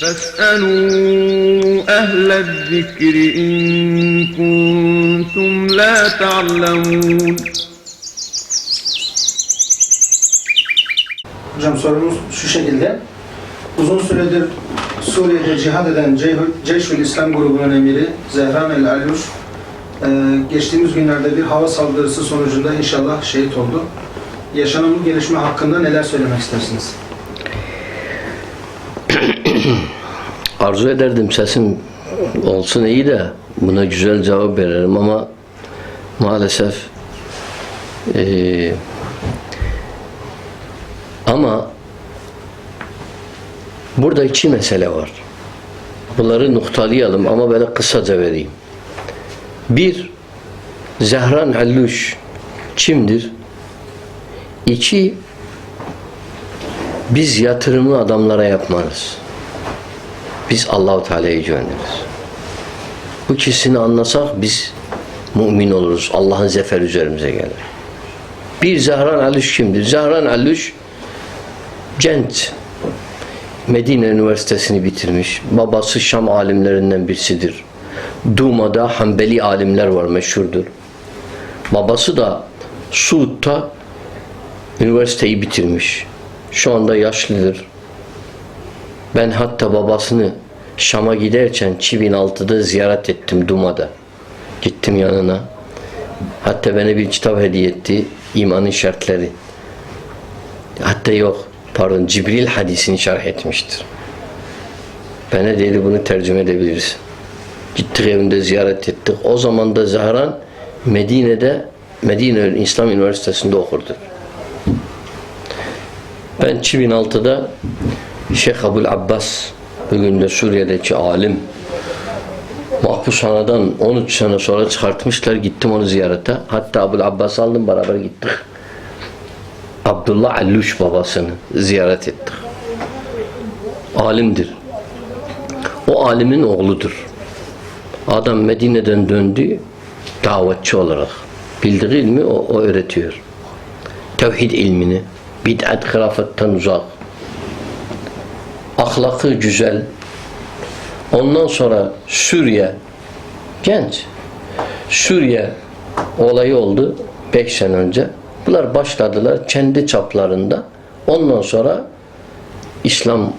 فاسألوا أهل الذكر إن كنتم لا تعلمون Hocam sorumuz şu şekilde. Uzun süredir Suriye'de cihad eden Ceyhül- Ceyşül İslam grubunun emiri Zehran el Aluş e, geçtiğimiz günlerde bir hava saldırısı sonucunda inşallah şehit oldu. Yaşanan bu gelişme hakkında neler söylemek istersiniz? Arzu ederdim sesim olsun iyi de buna güzel cevap veririm ama maalesef eee, ama burada iki mesele var. Bunları noktalayalım ama böyle kısaca vereyim. Bir, Zehran Alluş kimdir? İki, biz yatırımı adamlara yapmarız. Biz Allahu Teala'ya güveniriz. Bu ikisini anlasak biz mümin oluruz. Allah'ın zeferi üzerimize gelir. Bir Zahran Alüş kimdir? Zahran Alüş genç. Medine Üniversitesi'ni bitirmiş. Babası Şam alimlerinden birisidir. Duma'da Hanbeli alimler var meşhurdur. Babası da Suud'da üniversiteyi bitirmiş. Şu anda yaşlıdır. Ben hatta babasını Şam'a giderken 2006'da ziyaret ettim Duma'da. Gittim yanına. Hatta bana bir kitap hediye etti. İmanın şartları. Hatta yok. Pardon Cibril hadisini şerh etmiştir. Bana dedi bunu tercüme edebiliriz. Gittik evinde ziyaret ettik. O zaman da Zahran Medine'de Medine İslam Üniversitesi'nde okurdu. Ben 2006'da Şeyh Abul Abbas bugün de Suriye'deki alim mahpushanadan 13 sene sonra çıkartmışlar. Gittim onu ziyarete. Hatta Abul Abbas aldım beraber gittik. Abdullah Alluş babasını ziyaret ettik. Alimdir. O alimin oğludur. Adam Medine'den döndü davetçi olarak. Bildiği ilmi o, o öğretiyor. Tevhid ilmini, bid'at kırafetten uzak, ahlakı güzel. Ondan sonra Suriye genç. Suriye olayı oldu 5 sene önce. Bunlar başladılar kendi çaplarında. Ondan sonra İslam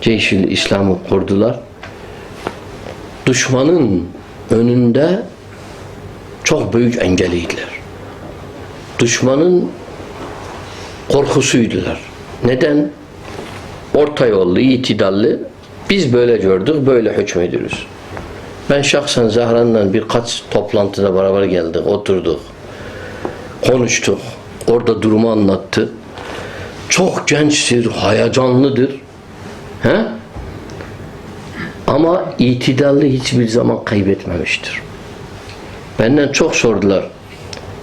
Ceyşil İslam'ı kurdular. Düşmanın önünde çok büyük engeliydiler. Düşmanın korkusuydular. Neden? Orta yollu, itidalli. Biz böyle gördük, böyle hükmediyoruz. Ben şahsen Zahran'la birkaç toplantıda beraber geldik, oturduk. Konuştuk. Orada durumu anlattı. Çok gençtir, hayacanlıdır. He? Ama itidalli hiçbir zaman kaybetmemiştir. Benden çok sordular.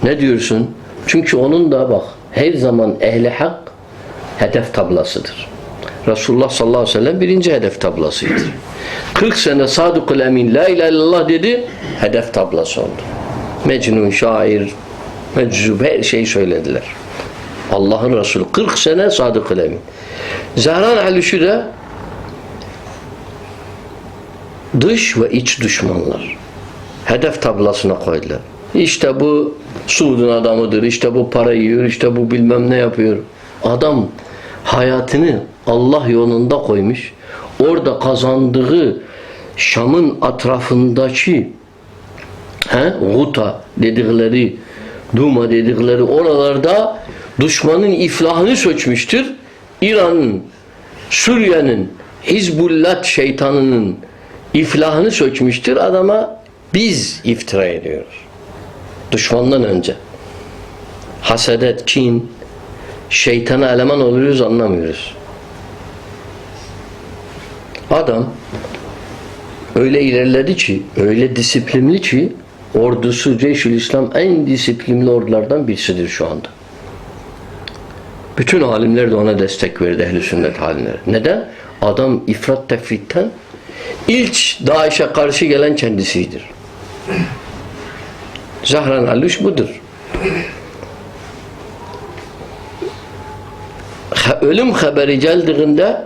Ne diyorsun? Çünkü onun da bak her zaman ehli hak hedef tablasıdır. Resulullah sallallahu aleyhi ve sellem birinci hedef tablasıydı. 40 sene Sadıkul Emin La ilahe illallah dedi, hedef tablası oldu. Mecnun, şair, meczub her şeyi söylediler. Allah'ın Resulü 40 sene Sadıkul Emin. Zahran Alüşü de dış ve iç düşmanlar hedef tablasına koydular. İşte bu Suud'un adamıdır, işte bu para yiyor, işte bu bilmem ne yapıyor. Adam hayatını Allah yolunda koymuş. Orada kazandığı Şam'ın etrafındaki he, Guta dedikleri Duma dedikleri oralarda düşmanın iflahını sökmüştür. İran'ın, Suriye'nin, Hizbullah şeytanının iflahını sökmüştür. Adama biz iftira ediyoruz. Düşmandan önce. Hasedet, kin, şeytana eleman oluyoruz anlamıyoruz. Adam öyle ilerledi ki, öyle disiplinli ki ordusu Ceyşül İslam en disiplinli ordulardan birisidir şu anda. Bütün alimler de ona destek verdi ehl sünnet alimleri. Neden? Adam ifrat tefritten ilk Daesh'e karşı gelen kendisidir. Zahran Alüş budur. Ölüm haberi geldiğinde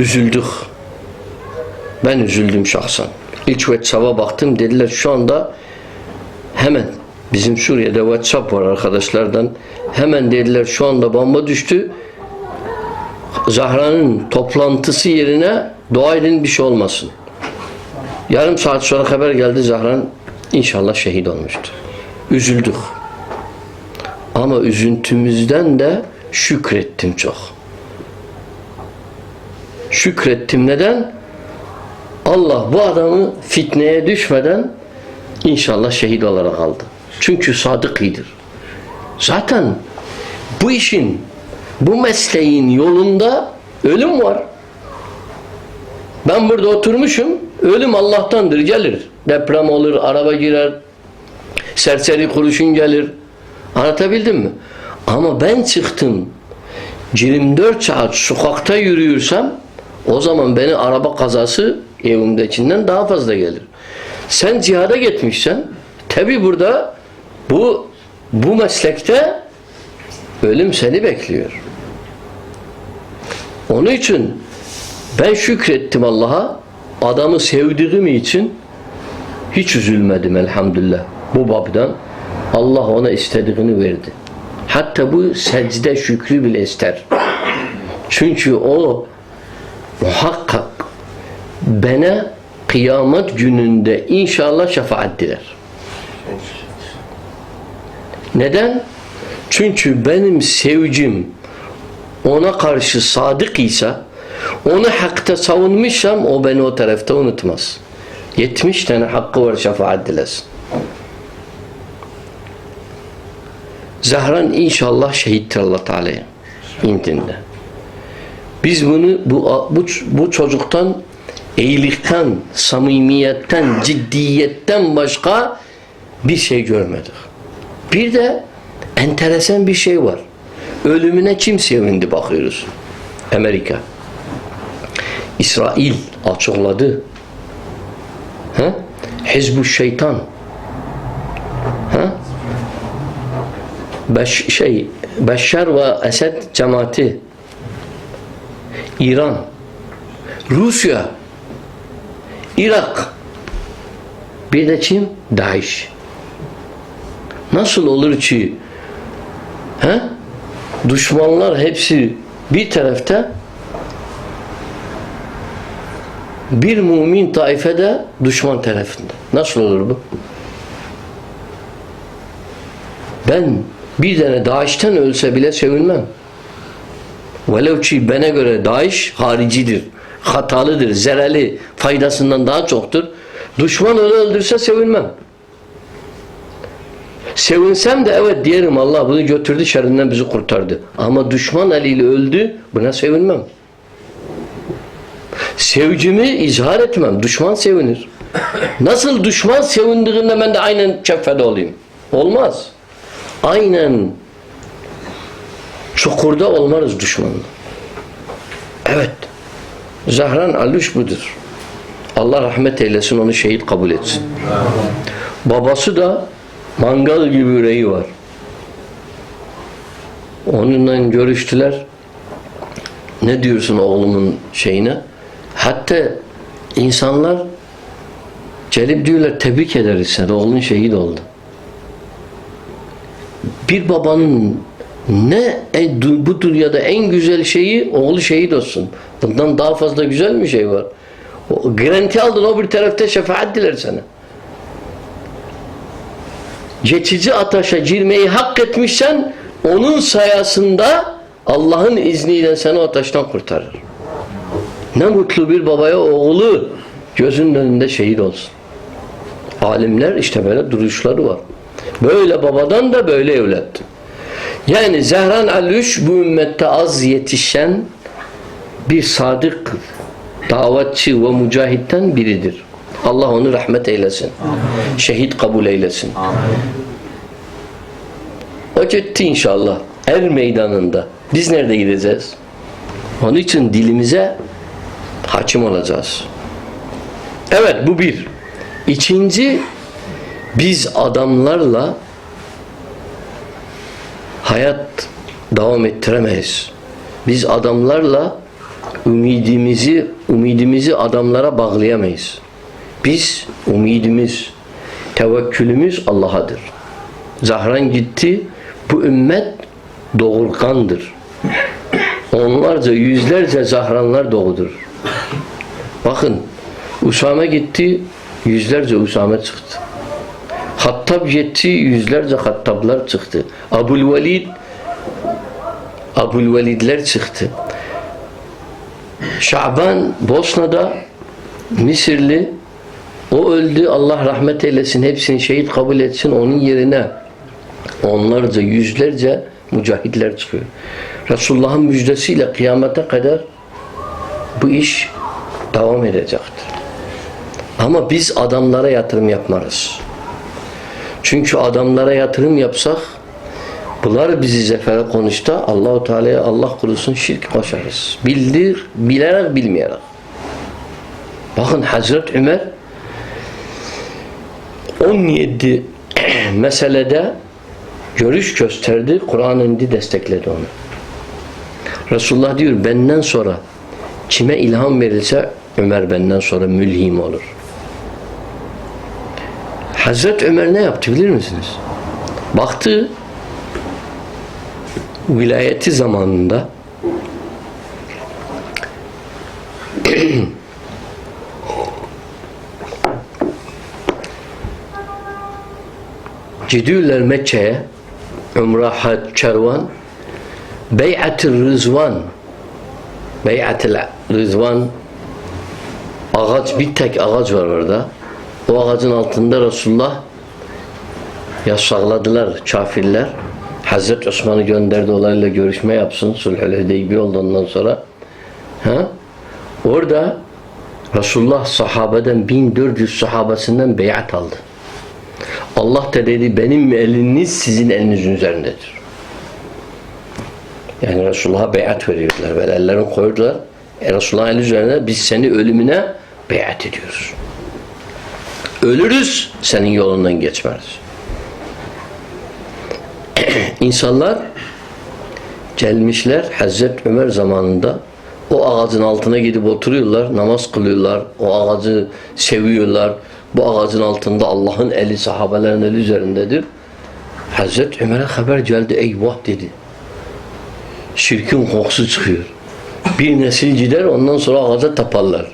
Üzüldük. Ben üzüldüm şahsen. İlk WhatsApp'a baktım dediler şu anda hemen bizim Suriye'de WhatsApp var arkadaşlardan hemen dediler şu anda bomba düştü. Zahra'nın toplantısı yerine dua edin bir şey olmasın. Yarım saat sonra haber geldi Zahran inşallah şehit olmuştu. Üzüldük. Ama üzüntümüzden de şükrettim çok. Şükrettim neden? Allah bu adamı fitneye düşmeden inşallah şehit olarak aldı. Çünkü sadık iyidir. Zaten bu işin, bu mesleğin yolunda ölüm var. Ben burada oturmuşum, ölüm Allah'tandır, gelir. Deprem olur, araba girer, serseri kuruşun gelir. Anlatabildim mi? Ama ben çıktım, 24 saat sokakta yürüyorsam, o zaman beni araba kazası evimdekinden daha fazla gelir. Sen cihada gitmişsen, tabi burada bu bu meslekte ölüm seni bekliyor. Onun için ben şükrettim Allah'a. Adamı sevdiğim için hiç üzülmedim elhamdülillah. Bu babdan Allah ona istediğini verdi. Hatta bu secde şükrü bile ister. Çünkü o muhakkak bana kıyamet gününde inşallah şefaat diler. Neden? Çünkü benim sevcim ona karşı sadık ise onu hakta savunmuşsam o beni o tarafta unutmaz. 70 tane hakkı var şefaat dilesin. Zahran inşallah şehittir Allah Teala'ya indinde. Biz bunu bu, bu, bu çocuktan iyilikten, samimiyetten, ciddiyetten başka bir şey görmedik. Bir de enteresan bir şey var. Ölümüne kim sevindi bakıyoruz. Amerika. İsrail açıkladı. Ha? Hizbu şeytan. Ha? Beş, şey, Beşşar ve Esed cemaati. İran. Rusya. Irak. Bir de kim? Daesh. Nasıl olur ki he? düşmanlar hepsi bir tarafta bir mümin taifede düşman tarafında. Nasıl olur bu? Ben bir tane Daesh'ten ölse bile sevinmem. Velev ki bana göre Daesh haricidir, hatalıdır, zereli, faydasından daha çoktur. Düşman onu öldürse sevinmem. Sevinsem de evet diyelim Allah bunu götürdü şerrinden bizi kurtardı. Ama düşman eliyle öldü buna sevinmem. Sevcimi izhar etmem. Düşman sevinir. Nasıl düşman sevindiğinde ben de aynen keffede olayım? Olmaz. Aynen çukurda olmarız düşmanla. Evet. Zahran Alüş budur. Allah rahmet eylesin onu şehit kabul etsin. Babası da mangal gibi yüreği var. Onunla görüştüler. Ne diyorsun oğlumun şeyine? Hatta insanlar gelip diyorlar tebrik ederiz seni. Oğlun şehit oldu. Bir babanın ne bu dünyada en güzel şeyi oğlu şehit olsun. Bundan daha fazla güzel mi şey var? O, garanti aldın o bir tarafta şefaat diler sana. Geçici ataşa girmeyi hak etmişsen onun sayasında Allah'ın izniyle seni o ateşten kurtarır. Ne mutlu bir babaya oğlu gözünün önünde şehit olsun. Alimler işte böyle duruşları var. Böyle babadan da böyle evlattı. Yani Zehran Alüş bu ümmette az yetişen bir sadık davetçi ve mücahitten biridir. Allah onu rahmet eylesin. Şehit kabul eylesin. O gitti inşallah. Er meydanında. Biz nerede gideceğiz? Onun için dilimize hakim olacağız. Evet bu bir. İkinci biz adamlarla hayat devam ettiremeyiz. Biz adamlarla Ümidimizi, umidimizi adamlara bağlayamayız. Biz umidimiz, tevekkülümüz Allah'adır. Zahran gitti, bu ümmet doğurgandır. Onlarca, yüzlerce zahranlar doğudur. Bakın, Usame gitti, yüzlerce Usame çıktı. Hattab gitti, yüzlerce Hattablar çıktı. Abulvelid, Abulvelidler çıktı. Şaban Bosna'da Mısırlı o öldü. Allah rahmet eylesin. Hepsini şehit kabul etsin. Onun yerine onlarca, yüzlerce mücahitler çıkıyor. Resulullah'ın müjdesiyle kıyamete kadar bu iş devam edecektir. Ama biz adamlara yatırım yapmarız. Çünkü adamlara yatırım yapsak bunlar bizi zefere konuşta Allahu Teala'ya Allah korusun şirk koşarız. Bildir, bilerek bilmeyerek. Bakın Hazret Ömer 17 meselede görüş gösterdi. Kur'an indi destekledi onu. Resulullah diyor benden sonra kime ilham verilse Ömer benden sonra mülhim olur. Hazret Ömer ne yaptı bilir misiniz? Baktı vilayeti zamanında gidiyorlar Mekke'ye Umrah, Hac, Kervan Bey'at-ı Rızvan Bey'at-ı Rızvan ağaç bir tek ağaç var orada. O ağacın altında Resulullah yasakladılar kafirler. Hazreti Osman'ı gönderdi olayla görüşme yapsın. Sulhül Hudeybiye oldu ondan sonra. Ha? Orada Resulullah sahabeden 1400 sahabesinden beyat aldı. Allah da dedi benim eliniz sizin elinizin üzerindedir. Yani Resulullah'a beyat veriyorlar. Böyle ellerini koydular. E Resulullah'ın eli üzerine biz seni ölümüne beyat ediyoruz. Ölürüz senin yolundan geçmeriz. İnsanlar gelmişler Hazreti Ömer zamanında o ağacın altına gidip oturuyorlar, namaz kılıyorlar, o ağacı seviyorlar. Bu ağacın altında Allah'ın eli sahabelerin eli üzerindedir. Hazreti Ömer'e haber geldi, eyvah dedi. Şirkin kokusu çıkıyor. Bir nesil gider ondan sonra ağaca taparlar.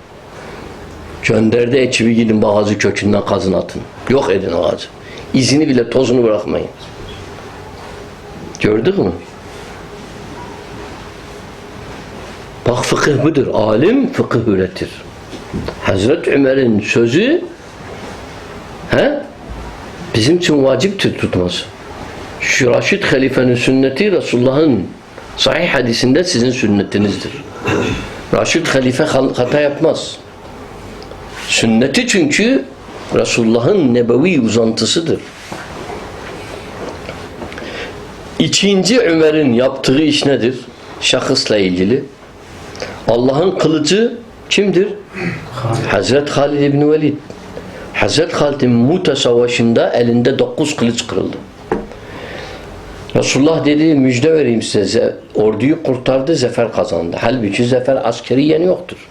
Gönderdi ekibi gidin bu ağacı kökünden kazın atın. Yok edin ağacı. İzini bile tozunu bırakmayın. Gördük mü? Bak fıkıh budur. Alim fıkıh üretir. Hazreti Ömer'in sözü he, bizim için vaciptir tutması. Şu Raşid halifenin sünneti Resulullah'ın sahih hadisinde sizin sünnetinizdir. Raşid halife hata yapmaz. Sünneti çünkü Resulullah'ın nebevi uzantısıdır. İkinci Ömer'in yaptığı iş nedir? Şahısla ilgili. Allah'ın kılıcı kimdir? Hazret Halid İbni Velid. Hazret Halid'in Muta Savaşı'nda elinde dokuz kılıç kırıldı. Resulullah dedi müjde vereyim size. Orduyu kurtardı, zafer kazandı. Halbuki zafer askeriyen yoktur.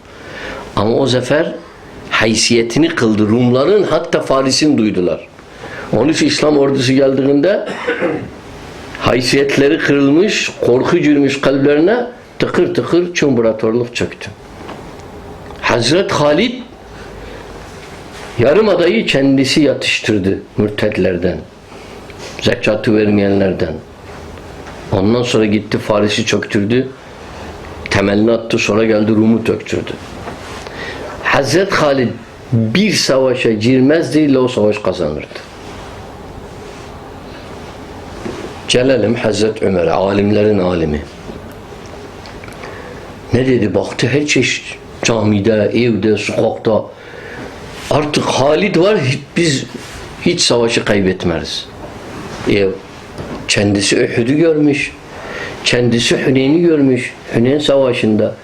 Ama o zafer haysiyetini kıldı. Rumların hatta Faris'in duydular. Onun için İslam ordusu geldiğinde haysiyetleri kırılmış, korku girmiş kalplerine tıkır tıkır çumburatorluk çöktü. Hazret Halid yarım adayı kendisi yatıştırdı mürtedlerden. Zekatı vermeyenlerden. Ondan sonra gitti Faris'i çöktürdü. Temelini attı sonra geldi Rum'u töktürdü. Hazret Halid bir savaşa girmezdi o savaş kazanırdı. Gelelim Hazret Ömer'e, alimlerin alimi. Ne dedi? Baktı her çeşit camide, evde, sokakta. Artık Halid var, biz hiç savaşı kaybetmeriz. E, kendisi Uhud'u görmüş. Kendisi Hüneyn'i görmüş. Hüneyn savaşında.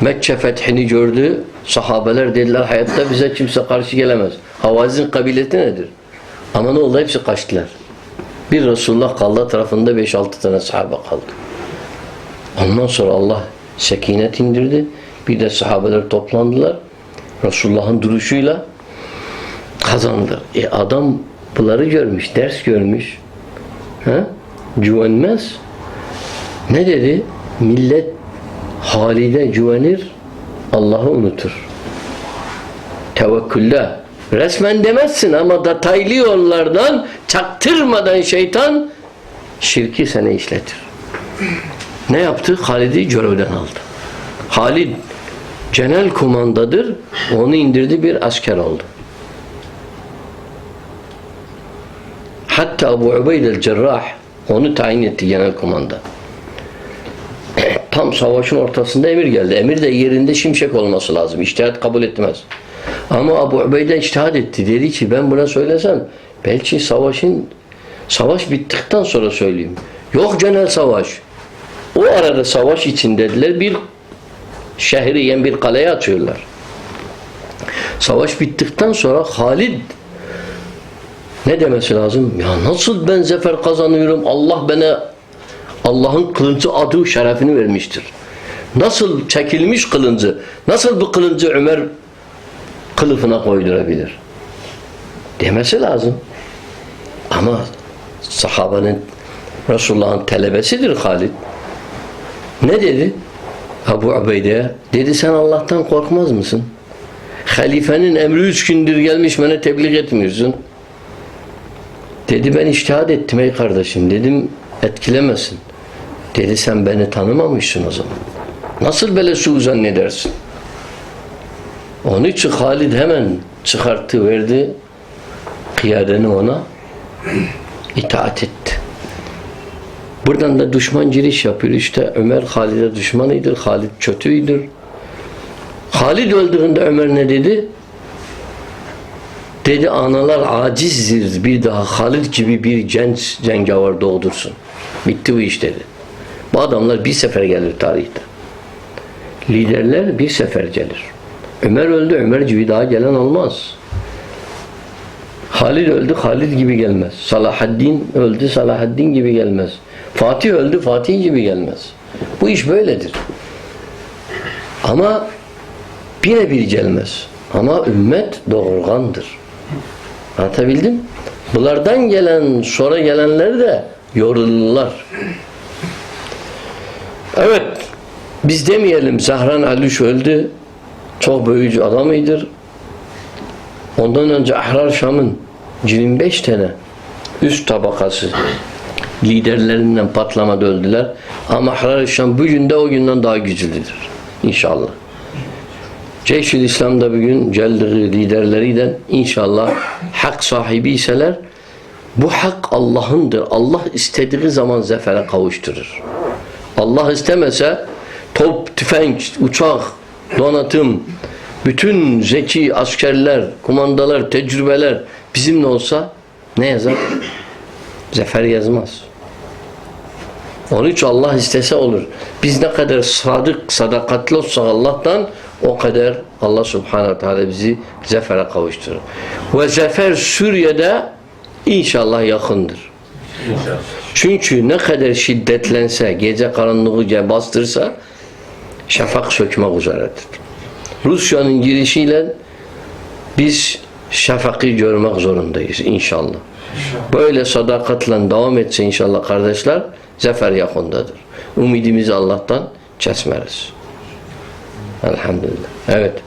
Mekke fethini gördü. Sahabeler dediler hayatta bize kimse karşı gelemez. Havazin kabileti nedir? Ama ne oldu? Hepsi kaçtılar. Bir Resulullah kaldı tarafında 5-6 tane sahabe kaldı. Ondan sonra Allah sekinet indirdi. Bir de sahabeler toplandılar. Resulullah'ın duruşuyla kazandı. E adam bunları görmüş, ders görmüş. Ha? Güvenmez. Ne dedi? Millet halide güvenir, Allah'ı unutur. Tevekkülde. Resmen demezsin ama detaylı yollardan çaktırmadan şeytan şirki seni işletir. Ne yaptı? Halid'i görevden aldı. Halid genel kumandadır. Onu indirdi bir asker oldu. Hatta Abu Ubeyd el-Cerrah onu tayin etti genel kumanda. Tam savaşın ortasında emir geldi. Emir de yerinde şimşek olması lazım. İçtihat kabul etmez. Ama Abu Ubeyde içtihat etti. Dedi ki ben buna söylesem belki savaşın savaş bittikten sonra söyleyeyim. Yok genel savaş. O arada savaş için dediler bir şehri yani bir kaleye atıyorlar. Savaş bittikten sonra Halid ne demesi lazım? Ya nasıl ben zafer kazanıyorum? Allah bana Allah'ın kılıncı adı şerefini vermiştir. Nasıl çekilmiş kılıncı, nasıl bu kılıncı Ömer kılıfına koydurabilir? Demesi lazım. Ama sahabenin Resulullah'ın talebesidir Halid. Ne dedi? Abu Ubeyde'ye dedi sen Allah'tan korkmaz mısın? Halifenin emri üç gündür gelmiş bana tebliğ etmiyorsun. Dedi ben iştihad ettim ey kardeşim. Dedim etkilemesin. Dedi sen beni tanımamışsın o zaman. Nasıl böyle su zannedersin? Onun için Halid hemen çıkarttı verdi. Kıyadeni ona itaat etti. Buradan da düşman giriş yapıyor. İşte Ömer Halid'e düşmanıydır. Halid kötüydür. Halid öldüğünde Ömer ne dedi? Dedi analar acizdir bir daha Halid gibi bir genç cengavar doğdursun. Bitti bu iş dedi. Bu adamlar bir sefer gelir tarihte. Liderler bir sefer gelir. Ömer öldü, Ömer gibi daha gelen olmaz. Halid öldü, Halid gibi gelmez. Salahaddin öldü, Salahaddin gibi gelmez. Fatih öldü, Fatih gibi gelmez. Bu iş böyledir. Ama birebir gelmez. Ama ümmet doğurgandır. Anlatabildim? Bunlardan gelen, sonra gelenler de yorulurlar. Evet, biz demeyelim Zahran Alüş öldü. Çok büyücü adamıydır. Ondan önce Ahrar Şam'ın 25 tane üst tabakası liderlerinden patlamada öldüler. Ama Ahrar Şam bugün de o günden daha güçlüdür. İnşallah. Ceyşül İslam'da bugün celdiği liderleriyle inşallah hak sahibi iseler bu hak Allah'ındır. Allah istediği zaman zafere kavuşturur. Allah istemese top, tüfek, uçak, donatım, bütün zeki askerler, kumandalar, tecrübeler bizimle olsa ne yazar? Zafer yazmaz. Onun için Allah istese olur. Biz ne kadar sadık, sadakatli olsak Allah'tan o kadar Allah subhanahu teala bizi zafere kavuşturur. Ve zafer Suriye'de inşallah yakındır. Çünkü ne kadar şiddetlense, gece karanlığı bastırsa şafak sökmek üzeredir. Rusya'nın girişiyle biz şafakı görmek zorundayız inşallah. Böyle sadakatle devam etse inşallah kardeşler zafer yakındadır. Umidimizi Allah'tan kesmeriz. Elhamdülillah. Evet.